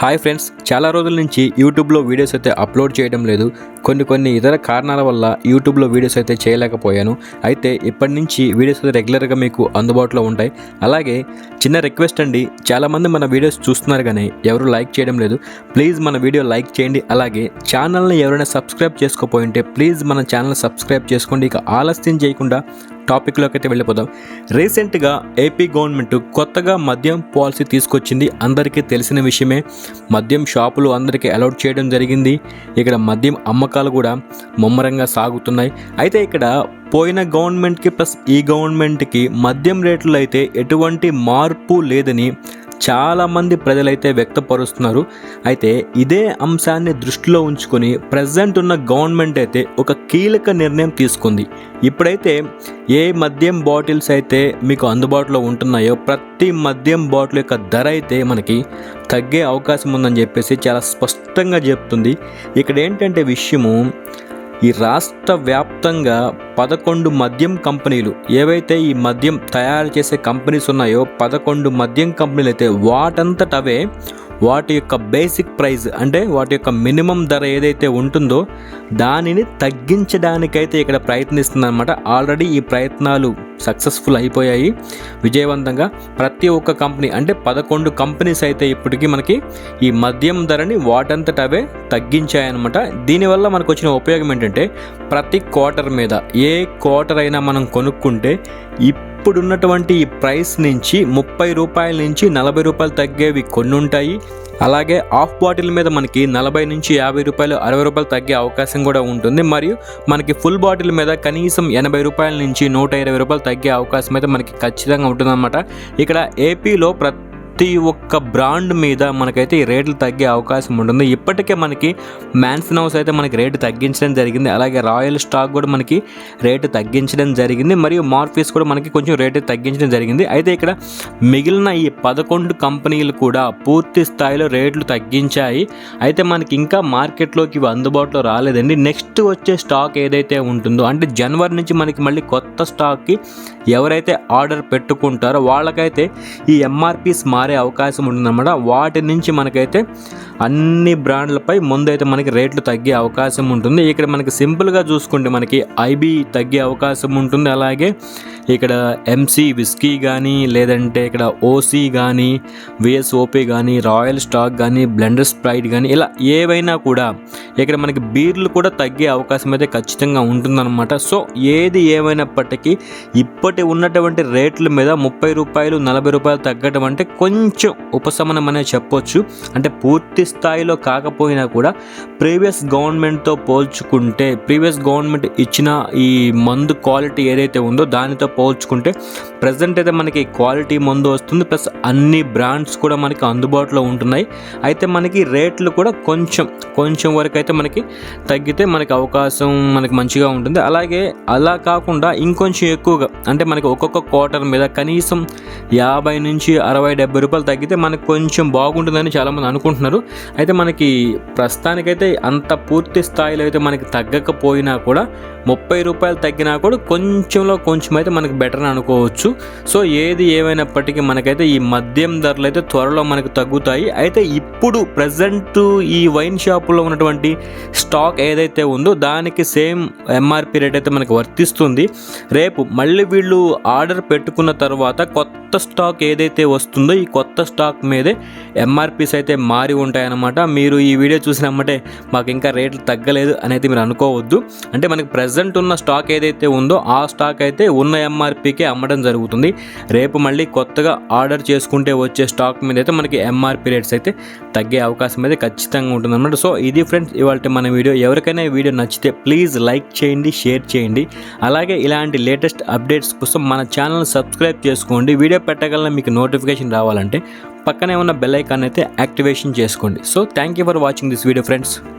Hi friends చాలా రోజుల నుంచి యూట్యూబ్లో వీడియోస్ అయితే అప్లోడ్ చేయడం లేదు. కొన్ని కొన్ని ఇతర కారణాల వల్ల యూట్యూబ్లో వీడియోస్ అయితే చేయలేకపోయాను. అయితే ఇప్పటి నుంచి వీడియోస్ అయితే రెగ్యులర్గా మీకు అందుబాటులో ఉంటాయి. అలాగే చిన్న రిక్వెస్ట్ అండి చాలామంది మన వీడియోస్ చూస్తున్నారు కానీ ఎవరు లైక్ చేయడం లేదు. ప్లీజ్ మన వీడియో లైక్ చేయండి. అలాగే ఛానల్ని ఎవరైనా సబ్స్క్రైబ్ చేసుకోపోయింటే ప్లీజ్ మన ఛానల్ సబ్స్క్రైబ్ చేసుకోండి. ఇక ఆలస్యం చేయకుండా టాపిక్లోకి అయితే వెళ్ళిపోదాం. రీసెంట్గా ఏపీ గవర్నమెంట్ కొత్తగా మద్యం పాలసీ తీసుకొచ్చింది. అందరికీ తెలిసిన విషయమే. మద్యం షాపులు అందరికీ అలౌట్ చేయడం జరిగింది. ఇక్కడ మద్యం అమ్మకాలు కూడా ముమ్మరంగా సాగుతున్నాయి. అయితే ఇక్కడ పోయిన గవర్నమెంట్కి ప్లస్ ఈ గవర్నమెంట్కి మద్యం రేట్లు అయితే ఎటువంటి మార్పు లేదని చాలామంది ప్రజలైతే వ్యక్తపరుస్తున్నారు. అయితే ఇదే అంశాన్ని దృష్టిలో ఉంచుకొని ప్రజెంట్ ఉన్న గవర్నమెంట్ అయితే ఒక కీలక నిర్ణయం తీసుకుంది. ఇప్పుడైతే ఏ మద్యం బాటిల్స్ అయితే మీకు అందుబాటులో ఉంటున్నాయో ప్రతి మద్యం బాటిల్ యొక్క ధర అయితే మనకి తగ్గే అవకాశం ఉందని చెప్పేసి చాలా స్పష్టంగా చెప్తుంది. ఇక్కడ ఏంటంటే విషయము ఈ రాష్ట్ర వ్యాప్తంగా పదకొండు మద్యం కంపెనీలు. ఏవైతే ఈ మద్యం తయారు చేసే కంపెనీస్ ఉన్నాయో పదకొండు మద్యం కంపెనీలు అయితే వాటంతటవే వాటి యొక్క బేసిక్ ప్రైస్ అంటే వాటి యొక్క మినిమం ధర ఏదైతే ఉంటుందో దానిని తగ్గించడానికైతే ఇక్కడ ప్రయత్నిస్తుందన్నమాట. ఆల్రెడీ ఈ ప్రయత్నాలు సక్సెస్ఫుల్ అయిపోయాయి. విజయవంతంగా ప్రతి ఒక్క కంపెనీ అంటే పదకొండు కంపెనీస్ అయితే ఇప్పటికీ మనకి ఈ మద్యం ధరని వాటంతట అవే తగ్గించాయన్నమాట. దీనివల్ల మనకు వచ్చిన ఉపయోగం ఏంటంటే ప్రతి క్వార్టర్ మీద ఏ క్వార్టర్ అయినా మనం కొనుక్కుంటే ఇప్పుడున్నటువంటి ఈ ప్రైస్ నుంచి ముప్పై రూపాయల నుంచి నలభై రూపాయలు తగ్గేవి కొన్ని ఉంటాయి అలాగే హాఫ్ బాటిల్ మీద మనకి నలభై నుంచి యాభై రూపాయలు అరవై రూపాయలు తగ్గే అవకాశం కూడా ఉంటుంది. మరియు మనకి ఫుల్ బాటిల్ మీద కనీసం ఎనభై రూపాయల నుంచి నూట ఇరవై రూపాయలు తగ్గే అవకాశం అయితే మనకి ఖచ్చితంగా ఉంటుందన్నమాట. ఇక్కడ ఏపీలో ప్రతి ప్రతి ఒక్క బ్రాండ్ మీద మనకైతే ఈ రేట్లు తగ్గే అవకాశం ఉంటుంది. ఇప్పటికే మనకి మ్యాన్సన్ హౌస్ అయితే మనకి రేటు తగ్గించడం జరిగింది. అలాగే రాయల్ స్టాక్ కూడా మనకి రేటు తగ్గించడం జరిగింది. మరియు మార్ఫీస్ కూడా మనకి కొంచెం రేటు తగ్గించడం జరిగింది. అయితే ఇక్కడ మిగిలిన ఈ పదకొండు కంపెనీలు కూడా పూర్తి స్థాయిలో రేట్లు తగ్గించాయి. అయితే మనకి ఇంకా మార్కెట్లోకి ఇవి అందుబాటులో రాలేదండి. నెక్స్ట్ వచ్చే స్టాక్ ఏదైతే ఉంటుందో అంటే జనవరి నుంచి మనకి మళ్ళీ కొత్త స్టాక్కి ఎవరైతే ఆర్డర్ పెట్టుకుంటారో వాళ్ళకైతే ఈ ఎంఆర్పీస్ మార్ అవకాశం ఉంటుందన్నమాట. వాటి నుంచి మనకైతే అన్ని బ్రాండ్లపై ముందైతే మనకి రేట్లు తగ్గే అవకాశం ఉంటుంది. ఇక్కడ మనకి సింపుల్గా చూసుకుంటే మనకి ఐబీ తగ్గే అవకాశం ఉంటుంది. అలాగే ఇక్కడ ఎంసీ విస్కీ కానీ లేదంటే ఇక్కడ ఓసీ కానీ విఎస్ఓపీ కానీ రాయల్ స్టాక్ కానీ బ్లెండర్ స్ప్రైట్ కానీ ఇలా ఏవైనా కూడా ఇక్కడ మనకి బీర్లు కూడా తగ్గే అవకాశం అయితే ఖచ్చితంగా ఉంటుందన్నమాట. సో ఏది ఏమైనప్పటికీ ఇప్పటి ఉన్నటువంటి రేట్ల మీద ముప్పై రూపాయలు నలభై రూపాయలు తగ్గడం అంటే కొంచెం ఉపశమనం అనేది చెప్పొచ్చు. అంటే పూర్తి స్థాయిలో కాకపోయినా కూడా ప్రీవియస్ గవర్నమెంట్తో పోల్చుకుంటే ప్రీవియస్ గవర్నమెంట్ ఇచ్చిన ఈ మందు క్వాలిటీ ఏదైతే ఉందో దానితో పోల్చుకుంటే ప్రజెంట్ అయితే మనకి క్వాలిటీ మందు వస్తుంది ప్లస్ అన్ని బ్రాండ్స్ కూడా మనకి అందుబాటులో ఉంటున్నాయి. అయితే మనకి రేట్లు కూడా కొంచెం కొంచెం వరకు అయితే మనకి తగ్గితే మనకి అవకాశం మనకి మంచిగా ఉంటుంది. అలాగే అలా కాకుండా ఇంకొంచెం ఎక్కువగా అంటే మనకి ఒక్కొక్క క్వార్టర్ మీద కనీసం యాభై నుంచి అరవై డెబ్బై రూపాయలు తగ్గితే మనకు కొంచెం బాగుంటుందని చాలామంది అనుకుంటున్నారు. అయితే మనకి ప్రస్తుతానికైతే అంత పూర్తి స్థాయిలో అయితే మనకి తగ్గకపోయినా కూడా ముప్పై రూపాయలు తగ్గినా కూడా కొంచెంలో కొంచెం అయితే మనకు బెటర్ అని అనుకోవచ్చు. సో ఏది ఏమైనప్పటికీ మనకైతే ఈ మద్యం ధరలు అయితే త్వరలో మనకు తగ్గుతాయి. అయితే ఇప్పుడు ప్రజెంట్ ఈ వైన్ షాపులో ఉన్నటువంటి స్టాక్ ఏదైతే ఉందో దానికి సేమ్ ఎంఆర్పి రేట్ అయితే మనకు వర్తిస్తుంది. రేపు మళ్ళీ వీళ్ళు ఆర్డర్ పెట్టుకున్న తర్వాత కొత్త స్టాక్ ఏదైతే వస్తుందో ఈ కొత్త స్టాక్ మీదే ఎంఆర్పీస్ అయితే మారి ఉంటాయన్నమాట. మీరు ఈ వీడియో చూసినమ్మంటే మాకు ఇంకా రేట్లు తగ్గలేదు అనేది మీరు అనుకోవద్దు. అంటే మనకి ప్రజెంట్ ఉన్న స్టాక్ ఏదైతే ఉందో ఆ స్టాక్ అయితే ఉన్న ఎంఆర్పీకే అమ్మడం జరుగుతుంది. రేపు మళ్ళీ కొత్తగా ఆర్డర్ చేసుకుంటే వచ్చే స్టాక్ మీద అయితే మనకి ఎంఆర్పీ రేట్స్ అయితే తగ్గే అవకాశం అయితే ఖచ్చితంగా ఉంటుందన్నమాట. సో ఇది ఫ్రెండ్స్ ఇవాళ మన వీడియో. ఎవరికైనా ఈ వీడియో నచ్చితే ప్లీజ్ లైక్ చేయండి షేర్ చేయండి. అలాగే ఇలాంటి లేటెస్ట్ అప్డేట్స్ కోసం మన ఛానల్ సబ్స్క్రైబ్ చేసుకోండి. వీడియో పెట్టగలన మీకు నోటిఫికేషన్ రావాలంటే పక్కనే ఉన్న బెల్ ఐకాన్ అయితే యాక్టివేషన్ చేసుకోండి. So thank you for watching this video friends.